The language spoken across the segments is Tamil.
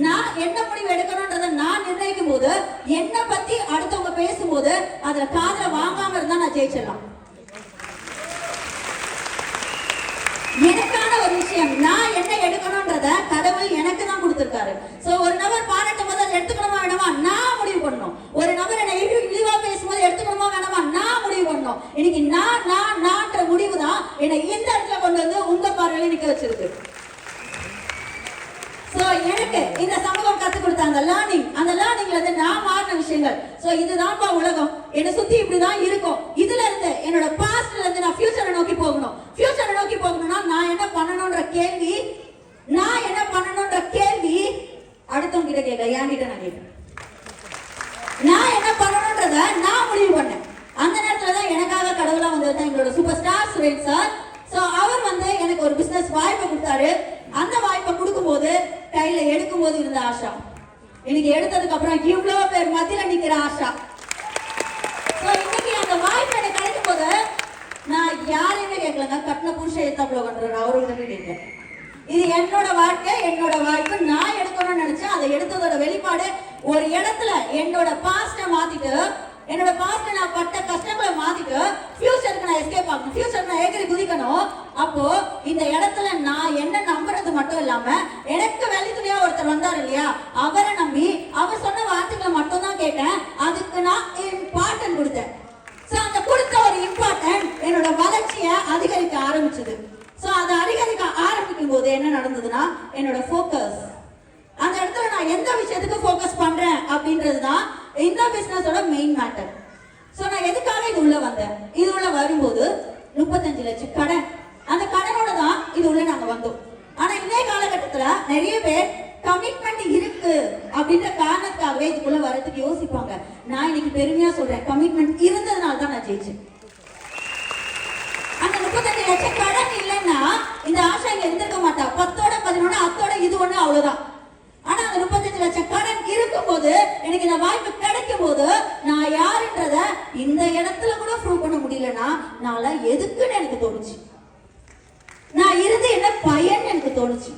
நான் என்ன முடிவு எடுக்கணும்ன்றத நான் நிர்ணயிக்கும் போது என்ன பத்தி அடுத்தவங்க பேசும்போது அதுல காதல வாங்காம இருந்தா நான் ஜெயிச்சிடலாம். எனக்கான ஒரு விஷயம் நான் என்ன எடுக்கணும்ன்றத கடவுள் எனக்கு தான் கொடுத்திருக்காரு. சோ ஒரு நபர் பாராட்டும் போது அதை எடுத்துக்கணுமா வேணுமா நான் முடிவு பண்ணணும் ஒரு நபர் என்னை இழி- இழிவா பேசும்போது எடுத்துக்கணுமா வேணாமா நான் முடிவு பண்ணணும் இன்னைக்கு நான் நான் நான்ற முடிவு தான் என்னை இந்த இடத்துல கொண்டு வந்து உங்க பார்வையில நிக்க வச்சிருக்கு சோ எனக்கு இந்த சமூகம் கத்து கொடுத்த அந்த லேர்னிங் அந்த லேர்னிங்ல இருந்து நான் மாறின விஷயங்கள் சோ இதுதான்ப்பா உலகம். என்னை சுத்தி இப்படிதான் இருக்கும். இதுல இருந்து என்னோட பாஸ்ட்ல இருந்து நான் ஃபியூச்சரை நோக்கி போகணும். ஃபியூச்சரை நோக்கி போகணும்னா நான் என்ன பண்ணணும்ன்ற கேள்வி நான் என்ன பண்ணணும்ன்ற கேள்வி அடுத்தவங்க கிட்ட கேட்க என்கிட்ட நான் கேட்கிறேன் நான் என்ன பண்ணணும்ன்றத நான் முடிவு பண்ணேன். அந்த நேரத்துல தான் எனக்காக கடவுளா வந்தது தான் எங்களோட super star Suren sir so அவர் வந்து எனக்கு ஒரு பிசினஸ் வாய்ப்பை கொடுத்தாரு. அந்த வாய்ப்பை கொடுக்கும்போது கையில எடுக்கும்போது இருந்த ஆஷா இன்னைக்கு எடுத்ததுக்கு அப்புறம் இவ்வளோ பேர் மத்தியில நிக்கிற ஆஷா. ஸோ இன்னைக்கு அந்த வாய்ப்பு எனக்கு கிடைக்கும் போது நான் யாரையுமே கேட்கலங்க கட்டின புருஷன் ஏத்தாப்புல பண்றாரு அவரோட கேட்கிறேன் இது என்னோட வாழ்க்கை என்னோட வாய்ப்பு. நான் எடுக்கணும்னு நினைச்சேன். அதை எடுத்ததோட வெளிப்பாடு ஒரு இடத்துல என்னோட பாஸ்ட மாத்திட்டு என்னோட பாஸ்ட நான் பட்ட கஷ்டங்களை மாத்திட்டு ஃபியூச்சருக்கு நான் எஸ்கேப் ஆகணும். ஃபியூச்சருக்கு நான் ஏகரி குதிக்கணும். அப்போ இந்த இடத்துல நான் என்ன நம்புறது மட்டும் இல்லாம எனக்கு வெளி துணையா ஒருத்தர் வந்தார் இல்லையா? அவரை நம்பி அவர் சொன்ன வார்த்தைகளை மட்டும் தான் கேட்டேன் அதுக்கு நான் இம்பார்ட்டன்ட் கொடுத்தேன் சோ அந்த கொடுத்த ஒரு இம்பார்ட்டன்ட் என்னோட வளர்ச்சியை அதிகரிக்க ஆரம்பிச்சது சோ அதை அதிகரிக்க ஆரம்பிக்கும் போது என்ன நடந்ததுன்னா என்னோட ஃபோக்கஸ் அந்த இடத்துல நான் எந்த விஷயத்துக்கு ஃபோக்கஸ் பண்றேன் அப்படின்றது தான் இந்த பிஸ்னஸோட மெயின் மேட்டர் ஸோ நான் எதுக்காக இது உள்ள வந்தேன்? இது உள்ள வரும்போது முப்பத்தஞ்சு லட்சம் கடன். அந்த கடனோட தான் இது உள்ள நாங்கள் வந்தோம். ஆனால் இன்றைய காலகட்டத்துல நிறைய பேர் கமிட்மெண்ட் இருக்கு அப்படின்ற காரணத்துக்காகவே இதுக்குள்ள வரதுக்கு யோசிப்பாங்க. நான் இன்னைக்கு பெருமையா சொல்றேன் கமிட்மெண்ட் இருந்ததுனால தான் நான் ஜெயிச்சேன் அந்த முப்பத்தஞ்சு லட்சம் கடன் இல்லைன்னா இந்த ஆஷா இங்க இருந்திருக்க மாட்டா பத்தோட பதினொன்னு அத்தோட இது ஒண்ணு அவ்வளவுதான் ஆனா அந்த முப்பத்தஞ்சு லட்சம் கடன் இருக்கும்போது எனக்கு இந்த வாய்ப்பு கிடைக்கும் போது நான் யாருன்றத இந்த இடத்துல கூட ப்ரூவ் பண்ண முடியலன்னா நான் எதுக்குன்னு எனக்கு தோணுச்சு நான் இருந்து என்ன பயன் எனக்கு தோணுச்சு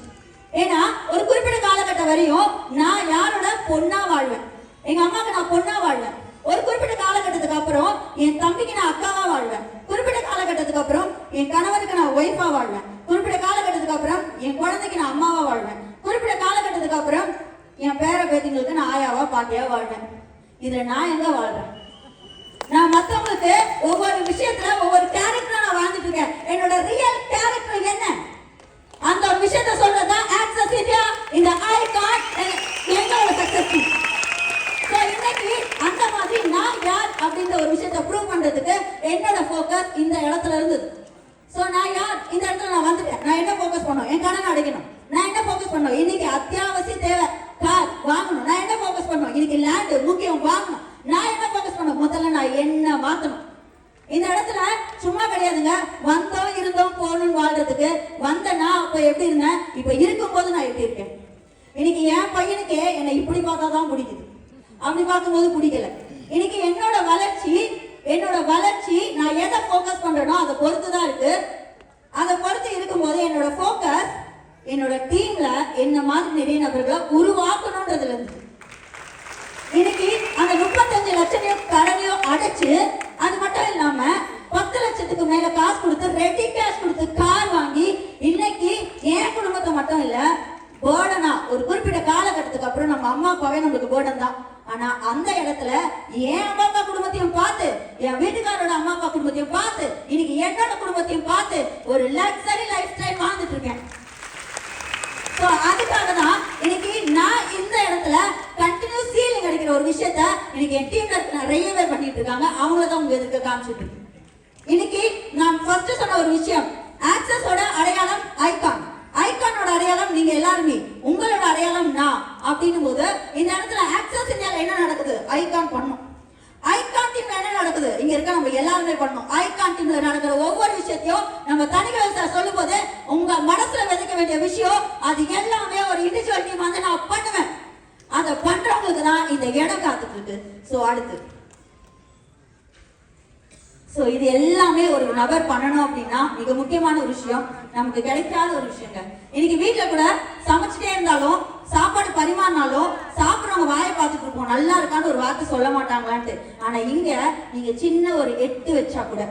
ஏன்னா ஒரு குறிப்பிட்ட காலகட்டம் வரையும் நான் யாரோட பொண்ணா வாழ்வேன் எங்க அம்மாக்கு நான் பொண்ணா வாழ்வேன் ஒரு குறிப்பிட்ட காலகட்டத்துக்கு அப்புறம் என் தம்பிக்கு நான் அக்காவா வாழ்வேன். குறிப்பிட்ட காலகட்டத்துக்கு அப்புறம் என் கணவருக்கு நான் ஒய்ஃபா வாழ்வேன். குறிப்பிட்ட காலகட்டத்துக்கு அப்புறம் என் குழந்தைக்கு நான் அம்மாவா வாழ்வேன். குறிப்பிட்ட காலகட்டத்துக்கு அப்புறம் என் பேர பேத்திங்களுக்கு நான் ஆயாவா பாட்டியா வாழ்வேன். இதுல நான் எங்க வாழ்றேன்? நான் மத்தவங்களுக்கு ஒவ்வொரு விஷயத்துல ஒவ்வொரு கேரக்டரா நான் வாழ்ந்துட்டு இருக்கேன். என்னோட ரியல் கேரக்டர் என்ன? அந்த விஷயத்த சொல்றதுதான் ஆக்சஸ் இந்தியா இந்த கார்ட் எங்களோட சக்சஸ் சோ இன்னைக்கு அந்த மாதிரி நான் யார் அப்படின்ற ஒரு விஷயத்தை ப்ரூவ் பண்ணுறதுக்கு என்னோட ஃபோக்கஸ் இந்த இடத்துல இருந்தது. ஸோ நான் யார்? இந்த இடத்துல நான் வந்துட்டேன். நான் என்ன ஃபோக்கஸ் பண்ணணும் என் கடன் அடைக்கணும். நான் என்ன ஃபோக்கஸ் பண்ணோம்? இன்னைக்கு அத்தியாவசிய தேவை. கார் வாங்கணும். நான் என்ன ஃபோக்கஸ் பண்ணோம்? இன்னைக்கு லேண்டு முக்கியம் வாங்கணும். நான் என்ன ஃபோக்கஸ் பண்ணோம்? முதல்ல நான் என்ன மாற்றணும் இந்த இடத்துல சும்மா கிடையாதுங்க. வந்தோம் இருந்தோம் போகணும்னு வாழ்றதுக்கு நான் அப்போ எப்படி இருந்தேன்? இப்ப இருக்கும்போது நான் எப்படி இருக்கேன்? இன்னைக்கு என் பையனுக்கு என்னை இப்படி பார்த்தா தான் பிடிக்குது. அப்படி பார்க்கும்போது பிடிக்கல. இன்னைக்கு என்னோட வளர்ச்சி என்னோட வளர்ச்சி நான் எதை ஃபோக்கஸ் பண்றேனோ அதை பொறுத்து தான் இருக்கு. அதை பொறுத்து இருக்கும்போது என்னோட ஃபோக்கஸ் என்னோட டீம்ல என்ன மாதிரி நிறைய நபர்களை உருவாக்கணும்ன்றதுல இருந்து. இன்னைக்கு அந்த முப்பத்தஞ்சு லட்சத்தையும் கடனையும் அடைச்சு அது மட்டும் இல்லாம பத்து லட்சத்துக்கு மேல காசு கொடுத்து ரெடி கேஷ் கொடுத்து கார் வாங்கி இன்னைக்கு என் குடும்பத்தை மட்டும் இல்ல பேர்டனா ஒரு குறிப்பிட்ட காலகட்டத்துக்கு அப்புறம் நம்ம அம்மா அப்பாவே நம்மளுக்கு போடன் தான். ஆனா அந்த இடத்துல என் அம்மா அப்பா குடும்பத்தையும் பார்த்து என் வீட்டுக்காரோட அம்மா அப்பா குடும்பத்தையும் பார்த்து இன்னைக்கு என்னோட குடும்பத்தையும் பார்த்து ஒரு லக்ஸரி லைஃப் ஸ்டைல் வாழ்ந்துட்டு இருக்கேன். அதுக்காக தான் இன்னைக்கு நான் இந்த இடத்துல கண்டினியூஸ் சீலிங் அடிக்கிற ஒரு விஷயத்த இன்னைக்கு என் டீம்ல நிறைய பேர் பண்ணிட்டு இருக்காங்க. அவங்கள தான் உங்க எதிர்க்க காமிச்சிட்டு இன்னைக்கு நான் ஃபர்ஸ்ட் சொன்ன ஒரு விஷயம் ஆக்சஸ் அடையாளம் ஐகான் ஐகானோட அடையாளம் நீங்க எல்லாருமே உங்களோட அடையாளம் நான் அப்படின்னும் போது இந்த இடத்துல ஆக்சஸ் இந்தியால என்ன நடக்குது ஐகான் பண்ணும் ஐகான் டீம்ல என்ன நடக்குது இங்க இருக்க நம்ம எல்லாருமே பண்ணணும் ஐகான் டீம்ல நடக்கிற ஒவ்வொரு விஷயத்தையும் நம்ம தனிகள் சார் சொல்லும் போது உங்க மனசுல விதைக்க வேண்டிய விஷயம் அது எல்லாமே ஒரு இண்டிவிஜுவல் டீம் வந்து நான் பண்ணுவேன் அதை காத்துட்டு இருக்கு. ஸோ அடுத்து. ஸோ இது எல்லாமே ஒரு நபர் பண்ணணும் அப்படின்னா மிக முக்கியமான ஒரு விஷயம். நமக்கு கிடைக்காத ஒரு விஷயங்க. இன்னைக்கு வீட்டில் கூட சமைச்சிட்டே இருந்தாலும் சாப்பாடு பரிமாறினாலும் சாப்பிட்றவங்க வாயை பார்த்துட்டு இருப்போம். நல்லா இருக்கான்னு ஒரு வார்த்தை சொல்ல மாட்டாங்களான்ட்டு. ஆனா இங்க நீங்க சின்ன ஒரு எட்டு வச்சா கூட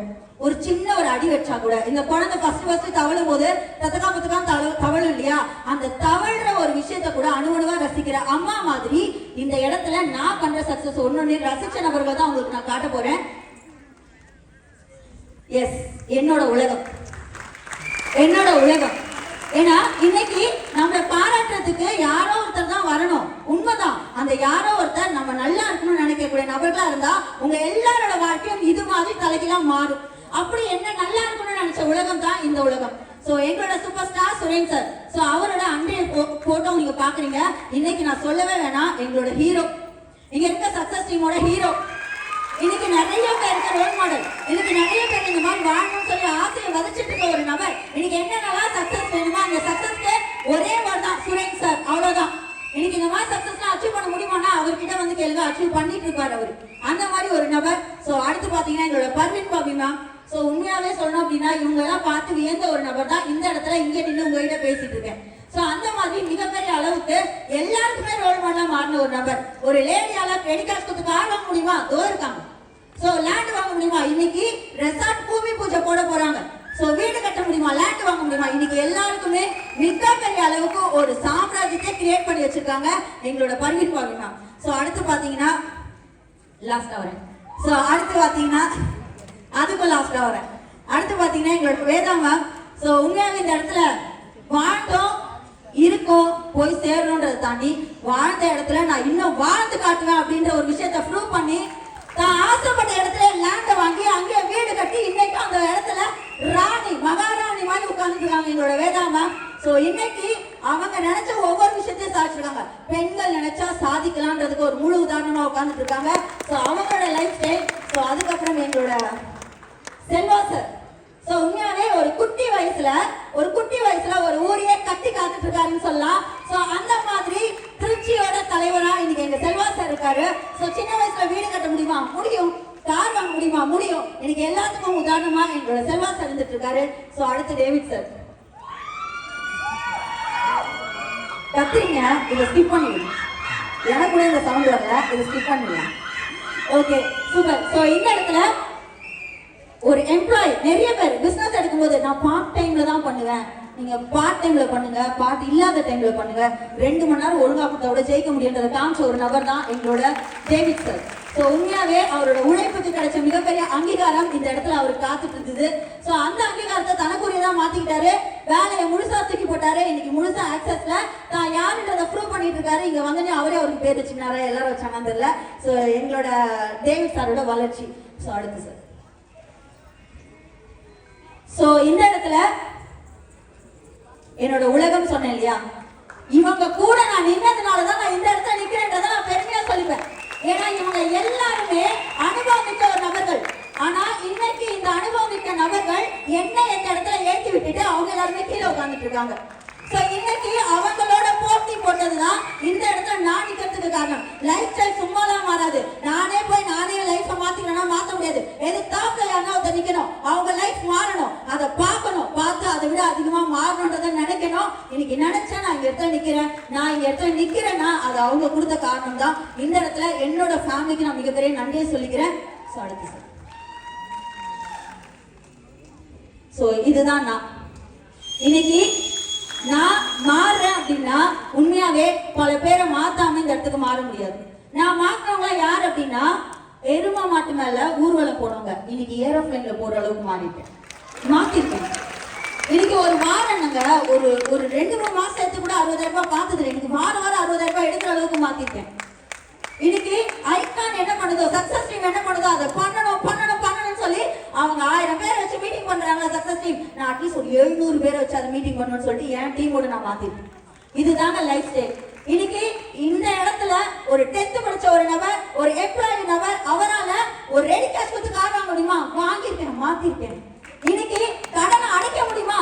ஒரு சின்ன ஒரு அடி வச்சா கூட இந்த குழந்தை ஃபர்ஸ்ட் ஃபர்ஸ்ட் தவழும் போது தத்தக்கா பத்தக்கா தவ தவழும் இல்லையா? அந்த தவழ்ற ஒரு விஷயத்த கூட அணுவணுவா ரசிக்கிற அம்மா மாதிரி இந்த இடத்துல நான் பண்ற சக்சஸ் ஒன்னொன்னு ரசிச்ச நபர்கள் தான் உங்களுக்கு நான் காட்ட போறேன். எஸ் என்னோட உலகம். என்னோட உலகம். ஏன்னா இன்னைக்கு நம்மளை பாராட்டுறதுக்கு யாரோ ஒருத்தர் தான் வரணும். உண்மைதான். அந்த யாரோ ஒருத்தர் நம்ம நல்லா இருக்கணும்னு நினைக்கக்கூடிய நபர்களா இருந்தா உங்க எல்லாரோட வாழ்க்கையும் இது மாதிரி தலைக்கெல்லாம் மாறும். அப்படி என்ன நல்லா இருக்கணும்னு நினைச்ச உலகம் தான் இந்த உலகம். சோ எங்களோட super star Suren sir so அவரோட அன்றைய போட்டோ நீங்க பாக்குறீங்க இன்னைக்கு நான் சொல்லவே வேணாம். எங்களோட ஹீரோ இங்க இருக்க சக்சஸ் டீமோட ஹீரோ இன்னைக்கு நிறைய பேருக்கு ரோல் மாடல் இன்னைக்கு நிறைய பேர் இந்த மாதிரி வாழணும்னு சொல்லி ஆசையை வதச்சிட்டு இருக்க ஒரு நபர். இன்னைக்கு என்னென்னலாம் சக்சஸ் வேணுமா அந்த சக்சஸ்க்கு ஒரே வேர்ட் தான். சுரேன் சார் அவ்வளவுதான். இன்னைக்கு இந்த மாதிரி சக்சஸ்லாம் அச்சீவ் பண்ண முடியுமானா அவர்கிட்ட வந்து கேளுங்க. அச்சீவ் பண்ணிட்டு இருப்பாரு அவரு. அந்த மாதிரி ஒரு நபர். ஸோ அடுத்து பாத்தீங்கன்னா எங்களோட பர்வின் பாபி மேம் சோ உண்மையாவே சொல்லணும் அப்படின்னா இவங்க எல்லாம் பார்த்து வியந்த ஒரு நபர் தான். இந்த இடத்துல இங்க நின்று உங்ககிட்ட பேசிட்டு இருக்கேன். ஸோ அந்த மாதிரி மிகப்பெரிய அளவுக்கு எல்லாருக்குமே ரோல் மாடலா மாறின ஒரு நபர். ஒரு லேடியால கிரெடிட் கார்டு கார் வாங்க முடியுமா? அதோ இருக்காங்க. ஸோ லேண்ட் வாங்க முடியுமா? இன்னைக்கு ரெசார்ட் பூமி பூஜை போட போறாங்க. ஸோ வீடு கட்ட முடியுமா? லேண்ட் வாங்க முடியுமா? இன்னைக்கு எல்லாருக்குமே மிகப்பெரிய அளவுக்கு ஒரு சாம்ராஜ்யத்தை கிரியேட் பண்ணி வச்சிருக்காங்க எங்களோட பர்வீன் பாபி ஸோ அடுத்து பார்த்தீங்கன்னா லாஸ்டா வரேன் ஸோ அடுத்து பார்த்தீங்கன்னா அதுக்கும் லாஸ்டா வரேன் அடுத்து பார்த்தீங்கன்னா எங்களோட வேதா மேம் ஸோ உண்மையாவே இந்த இடத்துல இருக்கோம் போய் சேரணுன்றதை தாண்டி வாழ்ந்த இடத்துல நான் இன்னும் வாழ்ந்து காட்டுவேன் அப்படின்ற ஒரு விஷயத்த ப்ரூவ் பண்ணி தான் ஆசைப்பட்ட இடத்துல லேண்டை வாங்கி அங்கேயே வீடு கட்டி இன்னைக்கு அந்த இடத்துல ராணி மகாராணி மாதிரி உட்கார்ந்துருக்காங்க எங்களோட வேதாமா ஸோ இன்னைக்கு அவங்க நினைச்ச ஒவ்வொரு விஷயத்தையும் சாதிச்சிருக்காங்க. பெண்கள் நினைச்சா சாதிக்கலாம்ன்றதுக்கு ஒரு முழு உதாரணமா உட்காந்துட்டு இருக்காங்க. ஸோ அவங்களோட லைஃப் ஸ்டைல் ஸோ அதுக்கப்புறம் எங்களோட செல்வா சார் சோ உண்மையாவே ஒரு குட்டி வயசுல ஒரு குட்டி வயசுல ஒரு ஊரையே கட்டி காத்துட்டு இருக்காருன்னு சொல்லலாம். சோ அந்த மாதிரி திருச்சியோட தலைவரா இன்னைக்கு எங்க செல்வா சார் இருக்காரு. சோ சின்ன வயசுல வீடு கட்ட முடியுமா? முடியும். கார் வாங்க முடியுமா? முடியும். எனக்கு எல்லாத்துக்கும் உதாரணமா எங்களோட செல்வா சார் இருந்துட்டு இருக்காரு சோ அடுத்து டேவிட் சார் கத்துறீங்க? இதை ஸ்கிப் பண்ணிடுங்க. எனக்கு கூட இந்த சவுண்ட் வரல. இதை ஸ்கிப் பண்ணிடலாம் ஓகே சூப்பர் சோ இந்த இடத்துல ஒரு எம்ப்ளாய் நிறைய பேர் பிஸ்னஸ் எடுக்கும்போது நான் பார்ட் டைம்ல தான் பண்ணுவேன். நீங்க பார்ட் டைம்ல பண்ணுங்க பார்ட் இல்லாத டைம்ல பண்ணுங்க. ரெண்டு மணி நேரம் ஒழுங்கா கொடுத்தோட ஜெயிக்க முடியுன்றத காமிச்ச ஒரு நபர் தான் எங்களோட டேவிட் சார். ஸோ உண்மையாவே அவரோட உழைப்புக்கு கிடைச்ச மிகப்பெரிய அங்கீகாரம் இந்த இடத்துல அவர் காத்துட்டு இருந்தது. ஸோ அந்த அங்கீகாரத்தை தனக்குரியதான் மாத்திக்கிட்டாரு. வேலையை முழுசா தூக்கி போட்டாரு. இன்னைக்கு முழுசா ஆக்சஸ்ல தான் யாருன்றதை ப்ரூவ் பண்ணிட்டு இருக்காரு. இங்க வந்தோடனே அவரே அவருக்கு பேர் வச்சுனாரா எல்லாரும் வச்சாங்கன்னு தெரியல. ஸோ எங்களோட டேவிட் சாரோட வளர்ச்சி. ஸோ அடுத்து சார். சோ இந்த இடத்துல என்னோட உலகம் சொன்னேன் இல்லையா? இவங்க கூட நான் நின்னதுனால தான் நான் இந்த இடத்துல நிக்கிறேன்றதை நான் பெருமையா சொல்லிப்பேன். ஏன்னா இவங்க எல்லாருமே அனுபவமிக்க ஒரு நபர்கள். ஆனா இன்னைக்கு இந்த அனுபவமிக்க நபர்கள் என்ன இந்த இடத்துல ஏற்றி விட்டுட்டு அவங்க எல்லாருமே கீழே உட்காந்துட்டு இருக்காங்க. சோ இன்னைக்கு அவங்களோட போட்டி போட்டதுதான் இந்த இடத்துல நான் நிக்கிறதுக்கு காரணம். லைஃப் ஸ்டைல் சும்மாலாம் மாறாது நானே போய் நானே லைஃப்பை மாத்திக்கணும்னா மாத்த முடியாது எது தாக்கல யாருன்னா ஒருத்தர் நிக்கணும் அவங்க லைஃப் மாறணும் அதை பார்க்கணும் பார்த்து அதை விட அதிகமா மாறணுன்றதை நினைக்கணும் இன்னைக்கு நினைச்சா நான் இந்த இடத்துல நிக்கிறேன் நான் இந்த இடத்துல நிக்கிறேன்னா அது அவங்க கொடுத்த காரணம் தான் இந்த இடத்துல என்னோட ஃபேமிலிக்கு நான் மிகப்பெரிய நன்றியை சொல்லிக்கிறேன். ஸோ அடுத்து சார் ஸோ இதுதான் நான். இன்னைக்கு நான் மாறுறேன் அப்படின்னா உண்மையாவே பல பேரை மாத்தாம இந்த இடத்துக்கு மாற முடியாது. நான் மாத்துறவங்க யார் அப்படின்னா எருமா மாட்டு மேல ஊர்வலம் போனவங்க. இன்னைக்கு ஏரோப்ளைன்ல போற அளவுக்கு மாறிட்டேன். மாத்திருக்கேன். இன்னைக்கு ஒரு வாரம்ங்க ஒரு ஒரு ரெண்டு மூணு மாசம் எடுத்து கூட அறுபதாயிரம் ரூபாய் பார்த்தது இன்னைக்கு வாரம் வாரம் அறுபதாயிரம் ரூபாய் எடுக்கிற அளவுக்கு மாத்திருக்கேன் இன்னைக்கு ஐகான் என்ன பண்ணுதோ சக்சஸ் டீம் என்ன பண்ணுதோ அதை பண்ணணும் பண்ணணும் பண்ணணும்னு சொல்லி அவங்க ஆயிரம் பேர் வச்சு மீட்டிங் பண்றாங்க சக்சஸ் டீம் நான் அட்லீஸ்ட் ஒரு எழுநூறு பேரை வச்சு அதை மீட்டிங் பண்ணணும்னு சொல்லிட்டு என் டீமோட நான் மாத்திட்டேன். இதுதாங்க லைஃப் ஸ்டைல் இன்னைக்கு இந்த இடத்துல ஒரு டென்த் படிச்ச ஒரு நபர் ஒரு எம்ப்ளாயி நபர் அவரால ஒரு ரெடி கேஷ் கொடுத்து கார் வாங்க முடியுமா? வாங்கியிருக்கேன் மாத்திருக்கேன் இன்னைக்கு கடனை அடைக்க முடியுமா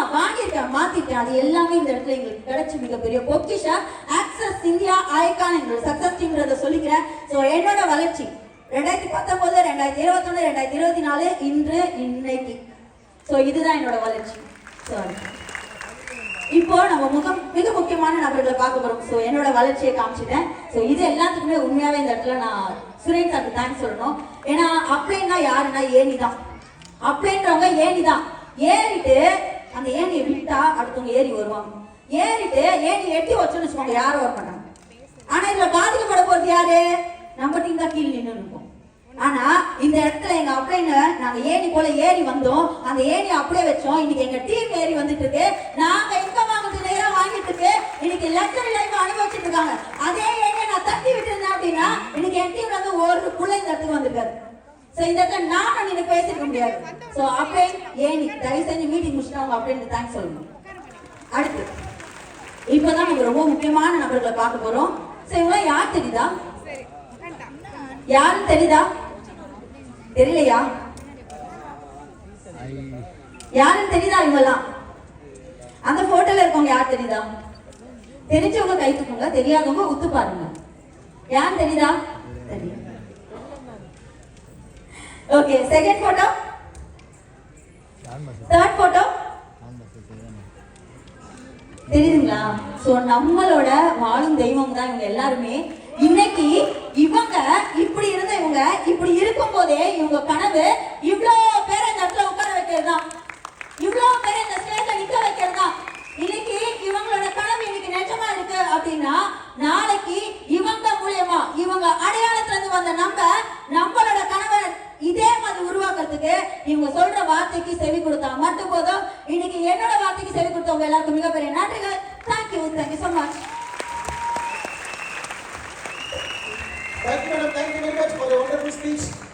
நான் மாத்திட்டேன். அது எல்லாமே இந்த இடத்துல எங்களுக்கு கிடைச்ச மிகப்பெரிய பொக்கிஷா. ஆக்சஸ் இந்தியா ஐகான் எங்களோட சக்சஸ் டீம்ன்றத சொல்லிக்கிறேன். ஸோ என்னோட வளர்ச்சி ரெண்டாயிரத்தி பத்தொன்பது ரெண்டாயிரத்தி இருபத்தொன்னு ரெண்டாயிரத்தி இருபத்தி நாலு இன்று இன்னைக்கு. ஸோ இதுதான் என்னோட வளர்ச்சி. சாரி இப்போ நம்ம முகம் மிக முக்கியமான நபர்களை பார்க்க போறோம். ஸோ என்னோட வளர்ச்சியை காமிச்சிட்டேன் ஸோ இது எல்லாத்துக்குமே உண்மையாவே இந்த இடத்துல நான் சுரேஷ் சார் தேங்க்ஸ் சொல்லணும். ஏன்னா அப்ளைன்னா யாருன்னா ஏணி தான் அப்ளைன்றவங்க ஏணி தான் ஏறிட்டு அந்த ஏணியை விட்டா அடுத்தவங்க ஏறி வருவாங்க. ஏறிட்டு ஏணி எட்டி வச்சோன்னு வச்சுக்கோங்க யாரும் வர மாட்டாங்க. ஆனா இதுல பாதிக்கப்பட போறது யாரு? நம்ம டீம் தான் கீழ் நின்று இருக்கோம் ஆனா இந்த இடத்துல எங்க அப்படின்னு நாங்க ஏணி போல ஏறி வந்தோம். அந்த ஏணி அப்படியே வச்சோம். இன்னைக்கு எங்க டீம் ஏறி வந்துட்டு இருக்கு நாங்க இன்கம் வாங்குறது நேரம் வாங்கிட்டு இருக்கு இன்னைக்கு லக்ஸரி லைஃப் அனுபவிச்சுட்டு இருக்காங்க. அதே ஏணியை நான் தட்டி விட்டு இருந்தேன் அப்படின்னா இன்னைக்கு என் டீம்ல வந்து ஒரு புள்ள இந்த இடத்துக்கு வந்திருக்காரு. சோ இந்த இடத்துல நானும் நீங்க பேசிருக்க முடியாது. சோ அப்படியே தயவு செஞ்சு மீட்டிங் முடிச்சுட்டு அவங்க அப்படின்னு தேங்க்ஸ் சொல்லணும். அடுத்து இப்போதான் நம்ம ரொம்ப முக்கியமான நபர்களை பார்க்க போறோம். சரி இவங்க யார் தெரியுதா? யாருன்னு தெரியுதா? தெரியலையா? யாருன்னு தெரியுதா இவங்கெல்லாம்? அந்த போட்டோல இருக்கவங்க யார் தெரியுதா? தெரிஞ்சவங்க கை தூக்குங்க தெரியாதவங்க உத்து பாருங்க. யார் தெரியுதா? தெரியும். Okay second photo third photo தெரியுதுங்களா? சோ நம்மளோட வாழும் தெய்வம் தான் இவங்க எல்லாருமே. இன்னைக்கு இவங்க இப்படி இருந்த இவங்க இப்படி இருக்கும் போதே இவங்க கனவு இவ்ளோ பேரை இந்த இடத்துல உட்கார வைக்கிறது தான் பேரை இந்த ஸ்டேஜ்ல நிக்க வைக்கிறது தான் இன்னைக்கு இவங்களோட கனவு இன்னைக்கு நிஜமா இருக்கு அப்படின்னா நாளைக்கு இவங்க மூலியமா இவங்க அடையாளத்துல இருந்து வந்த நம்ம நம்மளோட கனவை இதே மாதிரி உருவாக்குறதுக்கு இவங்க சொல்ற வார்த்தைக்கு செவி கொடுத்தா மட்டும் போதும் இன்னைக்கு என்னோட வார்த்தைக்கு செவி கொடுத்தவங்க எல்லாருக்கும் மிகப்பெரிய நன்றிகள் thank you thank you so much Thank you, madam. Thank you very much for your wonderful speech.